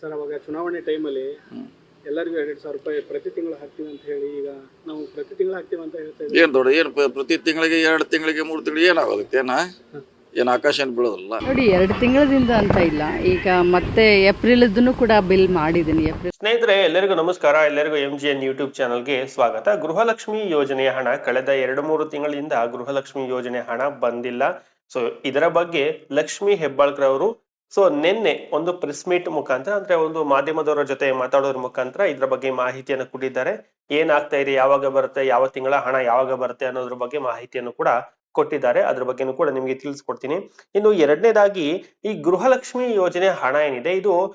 Sir ಅವಾಗ ಚುನಾವಣೆ ಟೈಮಲ್ಲಿ ಎಲ್ಲರಿಗೂ ಎರಡು ಸಾವಿರ ರೂಪಾಯಿ ಪ್ರತಿ ತಿಂಗಳು ಹಾಕ್ತೀವಿ ಅಂತ ಹೇಳಿ ಈಗ ನಾವು ಪ್ರತಿ ತಿಂಗಳು ಹಾಕ್ತೀವಿ ಅಂತ ಹೇಳ್ತಾ ಇದ್ದೀವಿ. ಏನು ದೊಡ್ಡ ಏನು ಪ್ರತಿ ತಿಂಗಳಿಗೆ ಎರಡು ತಿಂಗಳಿಗೆ ಮೂರು ತಿಂಗಳಿಗೆ ಏನಾಗುತ್ತೆ ಏನ? ಏನು ಆಕಾಶ ಏನು ಬೀಳೋದಿಲ್ಲ. ನೋಡಿ ಎರಡು ತಿಂಗಳದಿಂದ ಅಂತ ಇಲ್ಲ. ಈಗ ಮತ್ತೆ ಏಪ್ರಿಲ್ದನ್ನು ಕೂಡ ಬಿಲ್ ಮಾಡಿದ್ದೀನಿ. ಏಪ್ರಿಲ್ ಸ್ನೇಹಿತರೆ ಎಲ್ಲರಿಗೂ ನಮಸ್ಕಾರ. ಎಲ್ಲರಿಗೂ ಎಂ ಜಿ ಎನ್ ಯೂಟ್ಯೂಬ್ ಚಾನಲ್ಗೆ ಸ್ವಾಗತ. ಗೃಹಲಕ್ಷ್ಮಿ ಯೋಜನೆಯ ಹಣ ಕಳೆದ ಎರಡು ಮೂರು ತಿಂಗಳಿಂದ ಗೃಹಲಕ್ಷ್ಮಿ ಯೋಜನೆ ಹಣ ಬಂದಿಲ್ಲ. ಸೊ ಇದರ ಬಗ್ಗೆ ಲಕ್ಷ್ಮಿ ಹೆಬ್ಬಾಳ್ಕರ್ ಅವರು ಸೊ ನಿನ್ನೆ ಒಂದು ಪ್ರೆಸ್ ಮೀಟ್ ಮುಖಾಂತರ, ಅಂದ್ರೆ ಒಂದು ಮಾಧ್ಯಮದವರ ಜೊತೆ ಮಾತಾಡೋದ್ರ ಮುಖಾಂತರ ಇದ್ರ ಬಗ್ಗೆ ಮಾಹಿತಿಯನ್ನು ಕೊಟ್ಟಿದ್ದಾರೆ ಏನಾಗ್ತಾ ಇದೆ, ಯಾವಾಗ ಬರುತ್ತೆ, ಯಾವ ತಿಂಗಳ ಹಣ ಯಾವಾಗ ಬರುತ್ತೆ ಅನ್ನೋದ್ರ ಬಗ್ಗೆ ಮಾಹಿತಿಯನ್ನು ಕೂಡ ಕೊಟ್ಟಿದ್ದಾರೆ. ಅದ್ರ ಬಗ್ಗೆನೂ ಕೂಡ ನಿಮಗೆ ತಿಳಿಸ್ಕೊಡ್ತೀನಿ. ಇನ್ನು ಎರಡನೇದಾಗಿ, ಈ ಗೃಹಲಕ್ಷ್ಮಿ ಯೋಜನೆ ಹಣ ಏನಿದೆ, ಇದು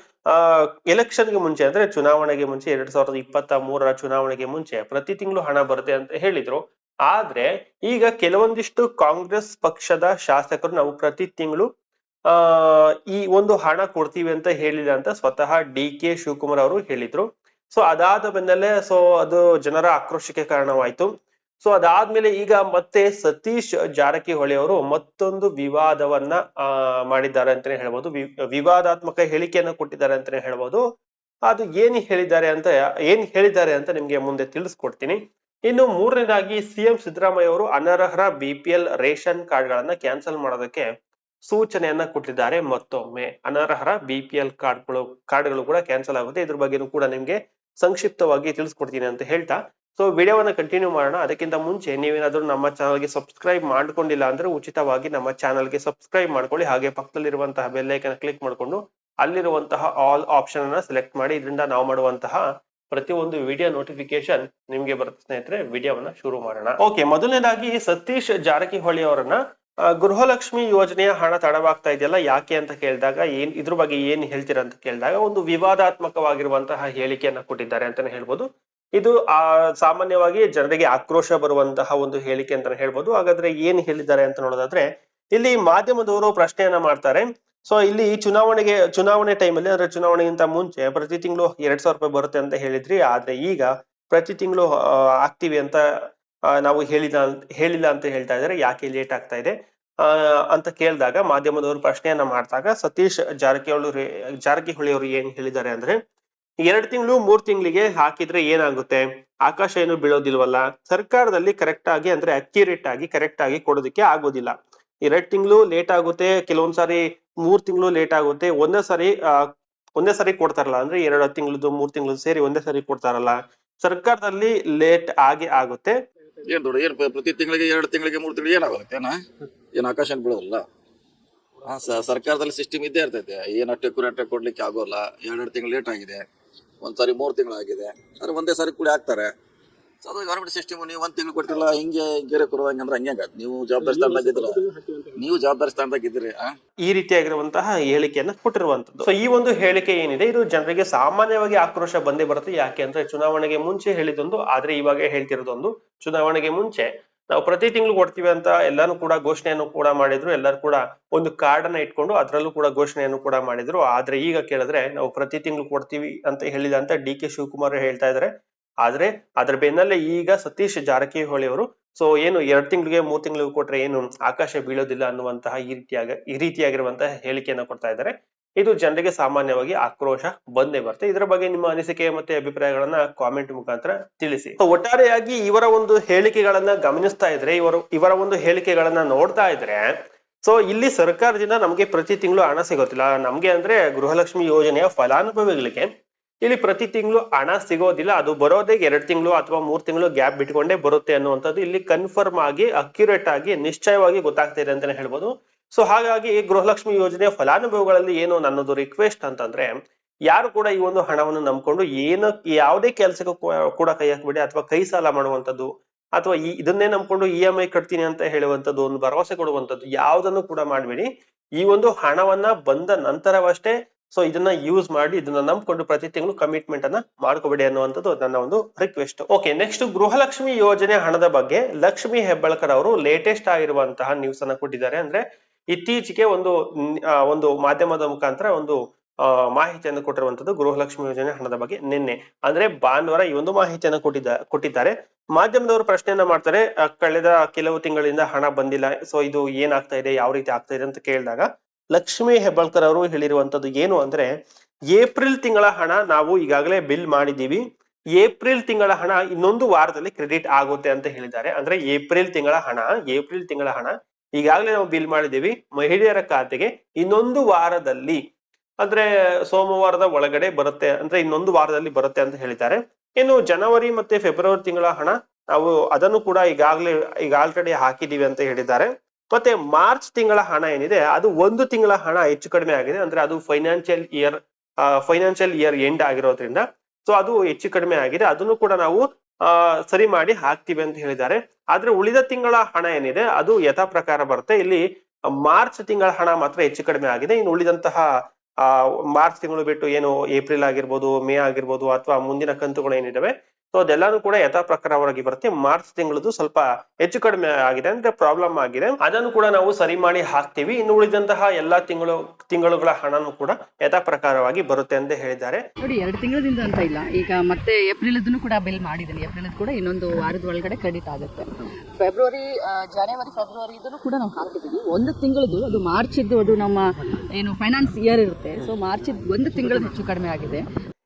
ಎಲೆಕ್ಷನ್ಗೆ ಮುಂಚೆ, ಅಂದ್ರೆ ಚುನಾವಣೆಗೆ ಮುಂಚೆ, ಎರಡ್ ಸಾವಿರದ ಇಪ್ಪತ್ತ ಮೂರರ ಚುನಾವಣೆಗೆ ಮುಂಚೆ ಪ್ರತಿ ತಿಂಗಳು ಹಣ ಬರುತ್ತೆ ಅಂತ ಹೇಳಿದ್ರು. ಆದ್ರೆ, ಈಗ ಕೆಲವೊಂದಿಷ್ಟು ಕಾಂಗ್ರೆಸ್ ಪಕ್ಷದ ಶಾಸಕರು ನಾವು ಪ್ರತಿ ತಿಂಗಳು ಆ, ಈ ಒಂದು ಹಣ ಕೊಡ್ತೀವಿ ಅಂತ ಹೇಳಿದ ಅಂತ ಸ್ವತಃ ಡಿ ಕೆ ಶಿವಕುಮಾರ್ ಅವರು ಹೇಳಿದ್ರು. ಸೊ, ಅದಾದ ಬೆನ್ನಲ್ಲೇ, ಸೊ, ಅದು ಜನರ ಆಕ್ರೋಶಕ್ಕೆ ಕಾರಣವಾಯ್ತು. ಸೊ, ಅದಾದ್ಮೇಲೆ ಈಗ ಮತ್ತೆ ಸತೀಶ್ ಜಾರಕಿಹೊಳಿ ಅವರು ಮತ್ತೊಂದು ವಿವಾದವನ್ನ ಮಾಡಿದ್ದಾರೆ ಅಂತಾನೆ ಹೇಳ್ಬೋದು. ವಿವಾದಾತ್ಮಕ ಹೇಳಿಕೆಯನ್ನ ಕೊಟ್ಟಿದ್ದಾರೆ ಅಂತಾನೆ ಹೇಳ್ಬೋದು. ಅದು ಏನ್ ಹೇಳಿದ್ದಾರೆ ಅಂತ, ಏನ್ ಹೇಳಿದ್ದಾರೆ ಅಂತ ನಿಮ್ಗೆ ಮುಂದೆ ತಿಳಿಸ್ಕೊಡ್ತೀನಿ. ಇನ್ನು ಮೂರನೇದಾಗಿ ಸಿಎಂ ಸಿದ್ದರಾಮಯ್ಯ ಅವರು ಅನರ್ಹರ B P L ration card ಗಳನ್ನ ಕ್ಯಾನ್ಸಲ್ ಮಾಡೋದಕ್ಕೆ ಸೂಚನೆಯನ್ನ ಕೊಟ್ಟಿದ್ದಾರೆ ಮತ್ತೊಮ್ಮೆ. ಅನರ್ಹರ ಬಿ ಪಿ ಎಲ್ ಕಾರ್ಡ್ಗಳು ಕಾರ್ಡ್ಗಳು ಕೂಡ ಕ್ಯಾನ್ಸಲ್ ಆಗುತ್ತೆ. ಇದ್ರ ಬಗ್ಗೆನೂ ಕೂಡ ನಿಮ್ಗೆ ಸಂಕ್ಷಿಪ್ತವಾಗಿ ತಿಳಿಸ್ಕೊಡ್ತೀನಿ ಅಂತ ಹೇಳ್ತಾ. ಸೊ ವಿಡಿಯೋವನ್ನ ಕಂಟಿನ್ಯೂ ಮಾಡೋಣ. ಅದಕ್ಕಿಂತ ಮುಂಚೆ ನೀವೇನಾದ್ರೂ ನಮ್ಮ ಚಾನಲ್ಗೆ ಸಬ್ಸ್ಕ್ರೈಬ್ ಮಾಡ್ಕೊಂಡಿಲ್ಲ ಅಂದ್ರೆ ಉಚಿತವಾಗಿ ನಮ್ಮ ಚಾನಲ್ಗೆ ಸಬ್ಸ್ಕ್ರೈಬ್ ಮಾಡ್ಕೊಳ್ಳಿ. ಹಾಗೆ ಪಕ್ಕದಲ್ಲಿರುವಂತಹ ಬೆಲ್ಲೈಕನ್ ಕ್ಲಿಕ್ ಮಾಡ್ಕೊಂಡು ಅಲ್ಲಿರುವಂತಹ ಆಲ್ ಆಪ್ಷನ್ ಅನ್ನ ಸೆಲೆಕ್ಟ್ ಮಾಡಿ. ಇದರಿಂದ ನಾವು ಮಾಡುವಂತಹ ಪ್ರತಿಯೊಂದು ವಿಡಿಯೋ ನೋಟಿಫಿಕೇಶನ್ ನಿಮ್ಗೆ ಬರುತ್ತೆ ಸ್ನೇಹಿತರೆ. ವಿಡಿಯೋವನ್ನ ಶುರು ಮಾಡೋಣ. ಓಕೆ ಮೊದಲನೇದಾಗಿ ಸತೀಶ್ ಜಾರಕಿಹೊಳಿ ಅವರನ್ನ ಗೃಹಲಕ್ಷ್ಮಿ ಯೋಜನೆಯ ಹಣ ತಡವಾಗ್ತಾ ಇದೆಯಲ್ಲ, ಯಾಕೆ ಅಂತ ಕೇಳಿದಾಗ, ಏನ್, ಇದ್ರ ಬಗ್ಗೆ ಏನ್ ಹೇಳ್ತೀರಾ ಅಂತ ಕೇಳಿದಾಗ, ಒಂದು ವಿವಾದಾತ್ಮಕವಾಗಿರುವಂತಹ ಹೇಳಿಕೆಯನ್ನ ಕೊಟ್ಟಿದ್ದಾರೆ ಅಂತಾನೆ ಹೇಳ್ಬೋದು. ಇದು, ಆ, ಸಾಮಾನ್ಯವಾಗಿ ಜನರಿಗೆ ಆಕ್ರೋಶ ಬರುವಂತಹ ಒಂದು ಹೇಳಿಕೆ ಅಂತಾನೆ ಹೇಳ್ಬೋದು. ಹಾಗಾದ್ರೆ ಏನ್ ಹೇಳಿದ್ದಾರೆ ಅಂತ ನೋಡೋದಾದ್ರೆ, ಇಲ್ಲಿ ಮಾಧ್ಯಮದವರು ಪ್ರಶ್ನೆಯನ್ನ ಮಾಡ್ತಾರೆ. ಸೊ ಇಲ್ಲಿ ಚುನಾವಣೆಗೆ, ಚುನಾವಣೆ ಟೈಮಲ್ಲಿ ಅಂದ್ರೆ ಚುನಾವಣೆಗಿಂತ ಮುಂಚೆ, ಪ್ರತಿ ತಿಂಗಳು ಎರಡ್ ಸಾವಿರ ರೂಪಾಯಿ ಬರುತ್ತೆ ಅಂತ ಹೇಳಿದ್ರಿ. ಆದ್ರೆ ಈಗ ಪ್ರತಿ ತಿಂಗಳು ಆಗ್ತೀವಿ ಅಂತ ನಾವು ಹೇಳಿದ ಹೇಳಿಲ್ಲ ಅಂತ ಹೇಳ್ತಾ ಇದ್ದಾರೆ, ಯಾಕೆ ಲೇಟ್ ಆಗ್ತಾ ಇದೆ? ಅಂತ ಕೇಳಿದಾಗ ಮಾಧ್ಯಮದವರು ಪ್ರಶ್ನೆಯನ್ನ ಮಾಡಿದಾಗ ಸತೀಶ್ ಜಾರಕಿಹೊಳಿ ಜಾರಕಿಹೊಳಿ ಅವರು ಏನ್ ಹೇಳಿದ್ದಾರೆ ಅಂದ್ರೆ, ಎರಡು ತಿಂಗಳು ಮೂರ್ ತಿಂಗಳಿಗೆ ಹಾಕಿದ್ರೆ ಏನಾಗುತ್ತೆ? ಆಕಾಶ ಏನು ಬೀಳೋದಿಲ್ವಲ್ಲ? ಸರ್ಕಾರದಲ್ಲಿ ಕರೆಕ್ಟ್ ಆಗಿ ಅಂದ್ರೆ ಅಕ್ಯುರೇಟ್ ಆಗಿ ಕರೆಕ್ಟ್ ಆಗಿ ಕೊಡೋದಕ್ಕೆ ಆಗೋದಿಲ್ಲ. ಎರಡು ತಿಂಗಳು ಲೇಟ್ ಆಗುತ್ತೆ, ಕೆಲವೊಂದ್ ಸಾರಿ ಮೂರ್ ತಿಂಗಳು ಲೇಟ್ ಆಗುತ್ತೆ, ಒಂದೇ ಸಾರಿ ಒಂದೇ ಸಾರಿ ಕೊಡ್ತಾರಲ್ಲ ಅಂದ್ರೆ ಎರಡು ತಿಂಗಳದ್ದು ಮೂರ್ ತಿಂಗಳು ಸೇರಿ ಒಂದೇ ಸಾರಿ ಕೊಡ್ತಾರಲ್ಲ? ಸರ್ಕಾರದಲ್ಲಿ ಲೇಟ್ ಆಗಿ ಆಗುತ್ತೆ. ಏನು ದೊಡ್ಡ, ಏನ್ ಪ್ರತಿ ತಿಂಗಳಿಗೆ ಎರಡು ತಿಂಗಳಿಗೆ ಮೂರು ತಿಂಗಳಿಗೆ ಏನಾಗುತ್ತೆ, ಏನ? ಏನ್ ಆಕಾಶ ಬಿಡೋದಲ್ಲ ಬೀಳೋದಿಲ್ಲ ಹಾಂ ಸರ್ಕಾರದಲ್ಲಿ ಸಿಸ್ಟಮ್ ಇದ್ದೇ ಇರ್ತೈತೆ. ಅಟ್ಟೆ ಅಷ್ಟು ಅಕ್ಯುರೇಟ್ ಕೊಡ್ಲಿಕ್ಕೆ ಆಗೋಲ್ಲ. ಎರಡೆರಡು ತಿಂಗಳು ಲೇಟ್ ಆಗಿದೆ. ಒಂದ್ಸಾರಿ ಮೂರು ತಿಂಗಳಾಗಿದೆ ಆದರೆ ಒಂದೇ ಸಾರಿ ಕೂಡ ಹಾಕ್ತಾರೆ. ಸೊ ಅದು ಗೌರ್ಮೆಂಟ್ ಸಿಸ್ಟಮ್ ನೀವು ಒಂದು ತಿಂಗಳು ಕೊಟ್ಟಿಲ್ಲ ಹಿಂಗೆ ಗೆರೆ ಕೊಡೋದಂಗೆ ಅಂದ್ರೆ ಹಂಗೆ ಆಗತ್ತೆ. ನೀವು ಜವಾಬ್ದಾರಿ ನೀವು ಜವಾಬ್ದಾರಿ ಸ್ಥಾನದಾಗಿದ್ದೀರಿ ಈ ರೀತಿಯಾಗಿರುವಂತಹ ಹೇಳಿಕೆಯನ್ನ ಕೊಟ್ಟಿರುವಂತದ್ದು ಸೊ ಈ ಒಂದು ಹೇಳಿಕೆ ಏನಿದೆ ಇದು ಜನರಿಗೆ ಸಾಮಾನ್ಯವಾಗಿ ಆಕ್ರೋಶ ಬಂದೇ ಬರುತ್ತೆ. ಯಾಕೆ ಅಂದ್ರೆ ಚುನಾವಣೆಗೆ ಮುಂಚೆ ಹೇಳಿದೊಂದು ಆದ್ರೆ ಇವಾಗ ಹೇಳ್ತಿರೋದೊಂದು. ಚುನಾವಣೆಗೆ ಮುಂಚೆ ನಾವು ಪ್ರತಿ ತಿಂಗಳು ಕೊಡ್ತೀವಿ ಅಂತ ಎಲ್ಲಾನು ಕೂಡ ಘೋಷಣೆಯನ್ನು ಕೂಡ ಮಾಡಿದ್ರು. ಎಲ್ಲರೂ ಕೂಡ ಒಂದು ಕಾರ್ಡ್ ಅನ್ನ ಇಟ್ಕೊಂಡು ಅದರಲ್ಲೂ ಕೂಡ ಘೋಷಣೆಯನ್ನು ಕೂಡ ಮಾಡಿದ್ರು. ಆದ್ರೆ ಈಗ ಕೇಳಿದ್ರೆ ನಾವು ಪ್ರತಿ ತಿಂಗಳು ಕೊಡ್ತೀವಿ ಅಂತ ಹೇಳಿದ ಅಂತ ಡಿ ಕೆ ಶಿವಕುಮಾರ್ ಹೇಳ್ತಾ ಇದ್ದಾರೆ. ಆದ್ರೆ ಅದ್ರ ಬೆನ್ನಲ್ಲೇ ಈಗ ಸತೀಶ್ ಜಾರಕಿಹೊಳಿ ಅವರು ಸೊ ಏನು ಎರಡ್ ತಿಂಗಳಿಗೆ ಮೂರ್ ತಿಂಗಳಿಗೆ ಕೊಟ್ರೆ ಏನು ಆಕಾಶ ಬೀಳೋದಿಲ್ಲ ಅನ್ನುವಂತಹ ಈ ರೀತಿಯಾಗ, ಈ ರೀತಿಯಾಗಿರುವಂತಹ ಹೇಳಿಕೆಯನ್ನ ಕೊಡ್ತಾ ಇದ್ದಾರೆ. ಇದು ಜನರಿಗೆ ಸಾಮಾನ್ಯವಾಗಿ ಆಕ್ರೋಶ ಬಂದೇ ಬರುತ್ತೆ. ಇದರ ಬಗ್ಗೆ ನಿಮ್ಮ ಅನಿಸಿಕೆ ಮತ್ತೆ ಅಭಿಪ್ರಾಯಗಳನ್ನ ಕಾಮೆಂಟ್ ಮುಖಾಂತರ ತಿಳಿಸಿ. ಒಟ್ಟಾರೆಯಾಗಿ ಇವರ ಒಂದು ಹೇಳಿಕೆಗಳನ್ನ ಗಮನಿಸ್ತಾ ಇದ್ರೆ, ಇವರು, ಇವರ ಒಂದು ಹೇಳಿಕೆಗಳನ್ನ ನೋಡ್ತಾ ಇದ್ರೆ ಸೊ ಇಲ್ಲಿ ಸರ್ಕಾರದಿಂದ ನಮಗೆ ಪ್ರತಿ ತಿಂಗಳು ಹಣ ಸಿಗೋದಿಲ್ಲ. ನಮ್ಗೆ ಅಂದ್ರೆ ಗೃಹಲಕ್ಷ್ಮಿ ಯೋಜನೆಯ ಫಲಾನುಭವಿಗಳಿಗೆ ಇಲ್ಲಿ ಪ್ರತಿ ತಿಂಗಳು ಹಣ ಸಿಗೋದಿಲ್ಲ. ಅದು ಬರೋದೇ ಎರಡು ತಿಂಗಳು ಅಥವಾ ಮೂರ್ ತಿಂಗಳು ಗ್ಯಾಪ್ ಬಿಟ್ಕೊಂಡೇ ಬರುತ್ತೆ ಅನ್ನುವಂಥದ್ದು ಇಲ್ಲಿ ಕನ್ಫರ್ಮ್ ಆಗಿ ಅಕ್ಯುರೇಟ್ ಆಗಿ, ನಿಶ್ಚಯವಾಗಿ ಗೊತ್ತಾಗ್ತಾ ಇದೆ ಅಂತಾನೆ ಹೇಳ್ಬೋದು. ಸೊ ಹಾಗಾಗಿ ಗೃಹಲಕ್ಷ್ಮಿ ಯೋಜನೆ ಫಲಾನುಭವಿಗಳಲ್ಲಿ ಏನು ನನ್ನದು ರಿಕ್ವೆಸ್ಟ್ ಅಂತಂದ್ರೆ, ಯಾರು ಕೂಡ ಈ ಒಂದು ಹಣವನ್ನು ನಂಬಿಕೊಂಡು ಏನು ಯಾವುದೇ ಕೆಲಸಕ್ಕೂ ಕೂಡ ಕೈ ಹಾಕ್ಬೇಡಿ ಅಥವಾ ಕೈ ಸಾಲ ಮಾಡುವಂಥದ್ದು ಅಥವಾ ಈ, ಇದನ್ನೇ ನಂಬಿಕೊಂಡು ಇ ಎಂ ಐ ಕಟ್ತೀನಿ ಅಂತ ಹೇಳುವಂತದ್ದು ಒಂದು ಭರವಸೆ ಕೊಡುವಂತದ್ದು ಯಾವುದನ್ನು ಕೂಡ ಮಾಡಬೇಡಿ. ಈ ಒಂದು ಹಣವನ್ನ ಬಂದ ನಂತರವಷ್ಟೇ ಸೊ ಇದನ್ನ ಯೂಸ್ ಮಾಡಿ, ಇದನ್ನ ನಂಬಿಕೊಂಡು ಪ್ರತಿ ತಿಂಗಳು ಕಮಿಟ್ಮೆಂಟ್ ಅನ್ನ ಮಾಡ್ಕೋಬೇಡಿ ಅನ್ನುವಂಥದ್ದು ನನ್ನ ಒಂದು ರಿಕ್ವೆಸ್ಟ್ ಓಕೆ ನೆಕ್ಸ್ಟ್ ಗೃಹಲಕ್ಷ್ಮಿ ಯೋಜನೆ ಹಣದ ಬಗ್ಗೆ ಲಕ್ಷ್ಮಿ ಹೆಬ್ಬಾಳ್ಕರ್ ಅವರು ಲೇಟೆಸ್ಟ್ ಆಗಿರುವಂತಹ ನ್ಯೂಸ್ ಅನ್ನ ಕೊಟ್ಟಿದ್ದಾರೆ. ಅಂದ್ರೆ ಇತ್ತೀಚೆಗೆ ಒಂದು ಒಂದು ಮಾಧ್ಯಮದ ಮುಖಾಂತರ ಒಂದು ಮಾಹಿತಿಯನ್ನು ಕೊಟ್ಟಿರುವಂತದ್ದು ಗೃಹಲಕ್ಷ್ಮಿ ಯೋಜನೆ ಹಣದ ಬಗ್ಗೆ ನಿನ್ನೆ. ಅಂದ್ರೆ ಭಾನುವಾರ ಈ ಒಂದು ಮಾಹಿತಿಯನ್ನು ಕೊಟ್ಟಿದ್ದ, ಕೊಟ್ಟಿದ್ದಾರೆ. ಮಾಧ್ಯಮದವರು ಪ್ರಶ್ನೆಯನ್ನ ಮಾಡ್ತಾರೆ ಕಳೆದ ಕೆಲವು ತಿಂಗಳಿಂದ ಹಣ ಬಂದಿಲ್ಲ ಸೊ ಇದು ಏನಾಗ್ತಾ ಇದೆ, ಯಾವ ರೀತಿ ಆಗ್ತಾ ಇದೆ ಅಂತ ಕೇಳಿದಾಗ ಲಕ್ಷ್ಮೀ ಹೆಬ್ಬಾಳ್ಕರ್ ಅವರು ಹೇಳಿರುವಂತದ್ದು ಏನು ಅಂದ್ರೆ, ಏಪ್ರಿಲ್ ತಿಂಗಳ ಹಣ ನಾವು ಈಗಾಗಲೇ ಬಿಲ್ ಮಾಡಿದ್ದೀವಿ. ಏಪ್ರಿಲ್ ತಿಂಗಳ ಹಣ ಇನ್ನೊಂದು ವಾರದಲ್ಲಿ ಕ್ರೆಡಿಟ್ ಆಗುತ್ತೆ ಅಂತ ಹೇಳಿದ್ದಾರೆ. ಅಂದ್ರೆ ಏಪ್ರಿಲ್ ತಿಂಗಳ ಹಣ, ಏಪ್ರಿಲ್ ತಿಂಗಳ ಹಣ ಈಗಾಗಲೇ ನಾವು ಬಿಲ್ ಮಾಡಿದ್ದೀವಿ. ಮಹಿಳೆಯರ ಖಾತೆಗೆ ಇನ್ನೊಂದು ವಾರದಲ್ಲಿ, ಅಂದ್ರೆ ಸೋಮವಾರದ ಒಳಗಡೆ ಬರುತ್ತೆ, ಅಂದ್ರೆ ಇನ್ನೊಂದು ವಾರದಲ್ಲಿ ಬರುತ್ತೆ ಅಂತ ಹೇಳಿದ್ದಾರೆ. ಇನ್ನು ಜನವರಿ ಮತ್ತೆ ಫೆಬ್ರವರಿ ತಿಂಗಳ ಹಣ ನಾವು ಅದನ್ನು ಕೂಡ ಈಗಾಗಲೇ, ಈಗ ಆಲ್ರೆಡಿ ಹಾಕಿದೀವಿ ಅಂತ ಹೇಳಿದ್ದಾರೆ. ಮತ್ತೆ ಮಾರ್ಚ್ ತಿಂಗಳ ಹಣ ಏನಿದೆ, ಅದು ಒಂದು ತಿಂಗಳ ಹಣ ಹೆಚ್ಚು ಕಡಿಮೆ ಆಗಿದೆ. ಅಂದ್ರೆ ಅದು financial year financial year end ಆಗಿರೋದ್ರಿಂದ. ಸೊ ಅದು ಹೆಚ್ಚು ಕಡಿಮೆ ಆಗಿದೆ. ಅದನ್ನು ಕೂಡ ನಾವು ಸರಿ ಮಾಡಿ ಹಾಕ್ತಿವಿ ಅಂತ ಹೇಳಿದ್ದಾರೆ. ಆದ್ರೆ ಉಳಿದ ತಿಂಗಳ ಹಣ ಏನಿದೆ, ಅದು ಯಥಾ ಪ್ರಕಾರ ಬರುತ್ತೆ. ಇಲ್ಲಿ ಮಾರ್ಚ್ ತಿಂಗಳ ಹಣ ಮಾತ್ರ ಹೆಚ್ಚು ಕಡಿಮೆ ಆಗಿದೆ. ಇನ್ನು ಉಳಿದಂತಹ ಮಾರ್ಚ್ ತಿಂಗಳು ಬಿಟ್ಟು ಏನು ಏಪ್ರಿಲ್ ಆಗಿರ್ಬೋದು, ಮೇ ಆಗಿರ್ಬೋದು ಅಥವಾ ಮುಂದಿನ ಕಂತುಗಳು ಏನಿದಾವೆ ಸೊ ಅದೆಲ್ಲಾನು ಕೂಡ ಯಥಾ ಪ್ರಕಾರವಾಗಿ ಬರುತ್ತೆ. ಮಾರ್ಚ್ ತಿಂಗಳದ್ದು ಸ್ವಲ್ಪ ಹೆಚ್ಚು ಕಡಿಮೆ ಆಗಿದೆ ಅಂದ್ರೆ ಪ್ರಾಬ್ಲಮ್ ಆಗಿದೆ. ಅದನ್ನು ಕೂಡ ನಾವು ಸರಿ ಮಾಡಿ ಹಾಕ್ತಿವಿ. ಇನ್ನು ಉಳಿದಂತಹ ಎಲ್ಲಾ ತಿಂಗಳು ತಿಂಗಳುಗಳ ಹಣನು ಕೂಡ ಯಥಾ ಪ್ರಕಾರವಾಗಿ ಬರುತ್ತೆ ಅಂತ ಹೇಳಿದ್ದಾರೆ. ನೋಡಿ ಎರಡು ತಿಂಗಳದಿಂದ ಅಂತ ಇಲ್ಲ. ಈಗ ಮತ್ತೆ ಏಪ್ರಿಲ್ ಕೂಡ ಬಿಲ್ ಮಾಡಿದ್ದೀನಿ. ಏಪ್ರಿಲ್ ಕೂಡ ಇನ್ನೊಂದು ವಾರದ ಒಳಗಡೆ ಕ್ರೆಡಿಟ್ ಆಗುತ್ತೆ. ಫೆಬ್ರವರಿ ಜನವರಿ ಫೆಬ್ರವರಿ ಇದನ್ನು ಕೂಡ ನಾವು ಹಾಕಿದ್ದೀವಿ ಒಂದು ತಿಂಗಳದು ಅದು ಮಾರ್ಚಿದ್ದು ಅದು ನಮ್ಮ ಏನು ಫೈನಾನ್ಸ್ ಇಯರ್ ಇರುತ್ತೆ. ಸೊ ಮಾರ್ಚ್ ಒಂದು ತಿಂಗಳದ್ದು ಹೆಚ್ಚು ಕಡಿಮೆ ಆಗಿದೆ.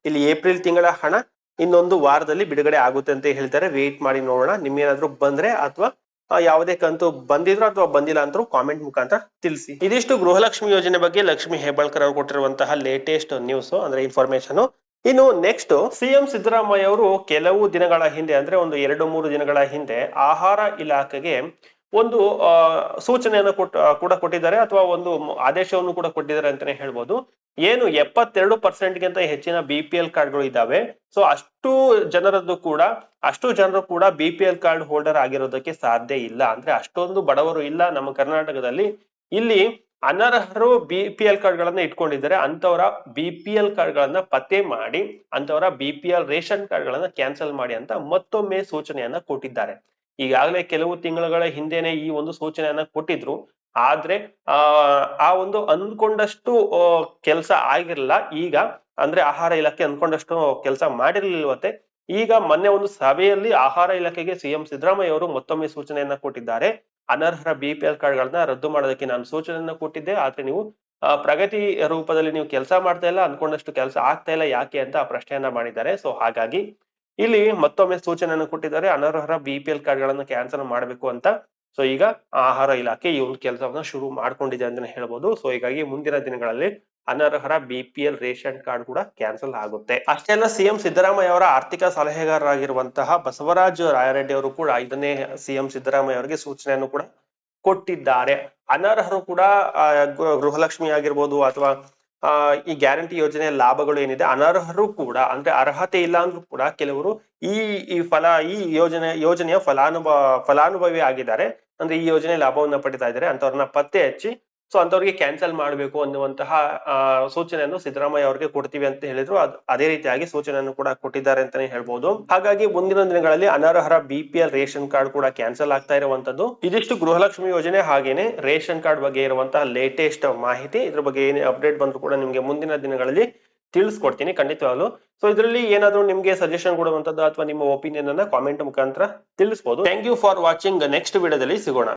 ಇಲ್ಲಿ ಏಪ್ರಿಲ್ ತಿಂಗಳ ಹಣ ಇನ್ನೊಂದು ವಾರದಲ್ಲಿ ಬಿಡುಗಡೆ ಆಗುತ್ತೆ ಅಂತ ಹೇಳ್ತಾರೆ. ವೇಟ್ ಮಾಡಿ ನೋಡೋಣ. ನಿಮ್ಗೇನಾದ್ರೂ ಬಂದ್ರೆ ಅಥವಾ ಯಾವುದೇ ಕಂತು ಬಂದಿದ್ರು ಅಥವಾ ಬಂದಿಲ್ಲ ಅಂತ ಕಾಮೆಂಟ್ ಮುಖಾಂತರ ತಿಳಿಸಿ. ಇದಿಷ್ಟು ಗೃಹಲಕ್ಷ್ಮಿ ಯೋಜನೆ ಬಗ್ಗೆ ಲಕ್ಷ್ಮಿ ಹೆಬ್ಬಾಳ್ಕರ್ ಅವರು ಕೊಟ್ಟಿರುವಂತಹ ಲೇಟೆಸ್ಟ್ ನ್ಯೂಸ್ ಅಂದ್ರೆ ಇನ್ಫಾರ್ಮೇಶನ್ ಇನ್ನು ನೆಕ್ಸ್ಟ್ ಸಿಎಂ ಸಿದ್ದರಾಮಯ್ಯ ಅವರು ಕೆಲವು ದಿನಗಳ ಹಿಂದೆ, ಅಂದ್ರೆ ಒಂದು ಎರಡು ಮೂರು ದಿನಗಳ ಹಿಂದೆ, ಆಹಾರ ಇಲಾಖೆಗೆ ಒಂದು ಸೂಚನೆಯನ್ನು ಕೊಟ್ ಕೂಡ ಕೊಟ್ಟಿದ್ದಾರೆ ಅಥವಾ ಒಂದು ಆದೇಶವನ್ನು ಕೂಡ ಕೊಟ್ಟಿದ್ದಾರೆ ಅಂತಾನೆ ಹೇಳ್ಬೋದು. ಏನು ಎಪ್ಪತ್ತೆರಡು ಪರ್ಸೆಂಟ್ಗಿಂತ ಹೆಚ್ಚಿನ ಬಿ ಪಿ ಎಲ್ ಕಾರ್ಡ್ಗಳು ಇದ್ದಾವೆ. ಸೊ, ಅಷ್ಟು ಜನರದ್ದು ಕೂಡ, ಅಷ್ಟು ಜನರು ಕೂಡ B P L card holder ಆಗಿರೋದಕ್ಕೆ ಸಾಧ್ಯ ಇಲ್ಲ. ಅಂದ್ರೆ ಅಷ್ಟೊಂದು ಬಡವರು ಇಲ್ಲ ನಮ್ಮ ಕರ್ನಾಟಕದಲ್ಲಿ. ಇಲ್ಲಿ ಅನರ್ಹರು ಬಿ ಪಿ ಎಲ್ ಕಾರ್ಡ್ ಗಳನ್ನ ಇಟ್ಕೊಂಡಿದ್ದಾರೆ. ಅಂತವರ ಬಿ ಪಿ ಎಲ್ ಕಾರ್ಡ್ ಗಳನ್ನ ಪತ್ತೆ ಮಾಡಿ ಅಂತವರ B P L ration card ಗಳನ್ನ ಕ್ಯಾನ್ಸಲ್ ಮಾಡಿ ಅಂತ ಮತ್ತೊಮ್ಮೆ ಸೂಚನೆಯನ್ನ ಕೊಟ್ಟಿದ್ದಾರೆ. ಈಗಾಗಲೇ ಕೆಲವು ತಿಂಗಳುಗಳ ಹಿಂದೆನೆ ಈ ಒಂದು ಸೂಚನೆಯನ್ನ ಕೊಟ್ಟಿದ್ರು. ಆದ್ರೆ, ಆ ಒಂದು ಅಂದ್ಕೊಂಡಷ್ಟು ಕೆಲಸ ಆಗಿರಲಿಲ್ಲ. ಈಗ ಅಂದ್ರೆ ಆಹಾರ ಇಲಾಖೆ ಅಂದ್ಕೊಂಡಷ್ಟು ಕೆಲಸ ಮಾಡಿರ್ಲಿಲ್ವತ್ತೆ. ಈಗ ಮೊನ್ನೆ ಒಂದು ಸಭೆಯಲ್ಲಿ ಆಹಾರ ಇಲಾಖೆಗೆ ಸಿಎಂ ಸಿದ್ದರಾಮಯ್ಯ ಅವರು ಮತ್ತೊಮ್ಮೆ ಸೂಚನೆಯನ್ನ ಕೊಟ್ಟಿದ್ದಾರೆ. ಅನರ್ಹರ ಬಿ ಪಿ ಎಲ್ ಕಾರ್ಡ್ಗಳನ್ನ ರದ್ದು ಮಾಡೋದಕ್ಕೆ ನಾನು ಸೂಚನೆಯನ್ನ ಕೊಟ್ಟಿದ್ದೆ. ಆದ್ರೆ ನೀವು ಪ್ರಗತಿ ರೂಪದಲ್ಲಿ ನೀವು ಕೆಲಸ ಮಾಡ್ತಾ ಇಲ್ಲ, ಅಂದ್ಕೊಂಡಷ್ಟು ಕೆಲಸ ಆಗ್ತಾ ಇಲ್ಲ, ಯಾಕೆ ಅಂತ ಪ್ರಶ್ನೆಯನ್ನ ಮಾಡಿದ್ದಾರೆ. ಸೊ, ಹಾಗಾಗಿ ಇಲ್ಲಿ ಮತ್ತೊಮ್ಮೆ ಸೂಚನೆಯನ್ನು ಕೊಟ್ಟಿದ್ದಾರೆ, ಅನರ್ಹರ ಬಿ ಪಿ ಎಲ್ ಕಾರ್ಡ್ಗಳನ್ನ ಕ್ಯಾನ್ಸಲ್ ಮಾಡಬೇಕು ಅಂತ. ಸೊ ಈಗ ಆಹಾರ ಇಲಾಖೆ ಈ ಒಂದು ಕೆಲಸವನ್ನ ಶುರು ಮಾಡ್ಕೊಂಡಿದೆ ಅಂತಾನೆ ಹೇಳ್ಬೋದು. ಸೊ ಹೀಗಾಗಿ ಮುಂದಿನ ದಿನಗಳಲ್ಲಿ ಅನರ್ಹರ B P L ration card ಕೂಡ ಕ್ಯಾನ್ಸಲ್ ಆಗುತ್ತೆ. ಅಷ್ಟೇ ಅಲ್ಲ ಸಿಎಂ ಸಿದ್ದರಾಮಯ್ಯ ಅವರ ಆರ್ಥಿಕ ಸಲಹೆಗಾರರಾಗಿರುವಂತಹ ಬಸವರಾಜ ರಾಯರೆಡ್ಡಿ ಅವರು ಕೂಡ ಇದನ್ನೇ ಸಿಎಂ ಸಿದ್ದರಾಮಯ್ಯ ಅವರಿಗೆ ಸೂಚನೆಯನ್ನು ಕೂಡ ಕೊಟ್ಟಿದ್ದಾರೆ. ಅನರ್ಹರು ಕೂಡ ಗೃಹಲಕ್ಷ್ಮಿ ಆಗಿರ್ಬೋದು ಅಥವಾ ಈ ಗ್ಯಾರಂಟಿ ಯೋಜನೆಯ ಲಾಭಗಳು ಏನಿದೆ? ಅನರ್ಹರು ಕೂಡ, ಅಂದ್ರೆ ಅರ್ಹತೆ ಇಲ್ಲ ಅಂದ್ರೂ ಕೂಡ ಕೆಲವರು ಈ ಈ ಫಲ, ಈ ಯೋಜನೆ, ಯೋಜನೆಯ ಫಲಾನುಭವ ಫಲಾನುಭವಿ ಆಗಿದ್ದಾರೆ. ಅಂದ್ರೆ ಈ ಯೋಜನೆ ಲಾಭವನ್ನ ಪಡಿತಾ ಇದ್ದಾರೆ. ಅಂತವ್ರನ್ನ ಪತ್ತೆ ಹಚ್ಚಿ ಸೊ ಅಂತವ್ರಿಗೆ ಕ್ಯಾನ್ಸಲ್ ಮಾಡಬೇಕು ಅನ್ನುವಂತಹ ಸೂಚನೆಯನ್ನು ಸಿದ್ದರಾಮಯ್ಯ ಅವರಿಗೆ ಕೊಡ್ತೀವಿ ಅಂತ ಹೇಳಿದ್ರು. ಅದ್ ರೀತಿಯಾಗಿ ಸೂಚನೆಯನ್ನು ಕೂಡ ಕೊಟ್ಟಿದ್ದಾರೆ ಅಂತಾನೆ ಹೇಳ್ಬಹುದು ಹಾಗಾಗಿ ಮುಂದಿನ ದಿನಗಳಲ್ಲಿ ಅನರ್ಹರ ಬಿಪಿಎಲ್ ರೇಷನ್ ಕಾರ್ಡ್ ಕೂಡ ಕ್ಯಾನ್ಸಲ್ ಆಗ್ತಾ ಇರುವಂತದ್ದು ಇದಿಷ್ಟು ಗೃಹಲಕ್ಷ್ಮಿ ಯೋಜನೆ ಹಾಗೇನೆ ರೇಷನ್ ಕಾರ್ಡ್ ಬಗ್ಗೆ ಇರುವಂತಹ ಲೇಟೆಸ್ಟ್ ಮಾಹಿತಿ. ಇದ್ರ ಬಗ್ಗೆ ಏನೇ ಅಪ್ಡೇಟ್ ಬಂದ್ರು ಕೂಡ ನಿಮ್ಗೆ ಮುಂದಿನ ದಿನಗಳಲ್ಲಿ ತಿಳಿಸ್ಕೊಡ್ತೀನಿ ಖಂಡಿತವಾಗ್ಲು. ಸೊ ಇದರಲ್ಲಿ ಏನಾದ್ರು ನಿಮ್ಗೆ ಸಜೆಷನ್ ಕೊಡುವಂತದ್ದು ಅಥವಾ ನಿಮ್ಮ ಒಪಿನಿಯನ್ ಅನ್ನ ಕಾಮೆಂಟ್ ಮುಖಾಂತರ ತಿಳಿಸಬಹುದು thank you for watching next ವಿಡಿಯೋದಲ್ಲಿ ಸಿಗೋಣ.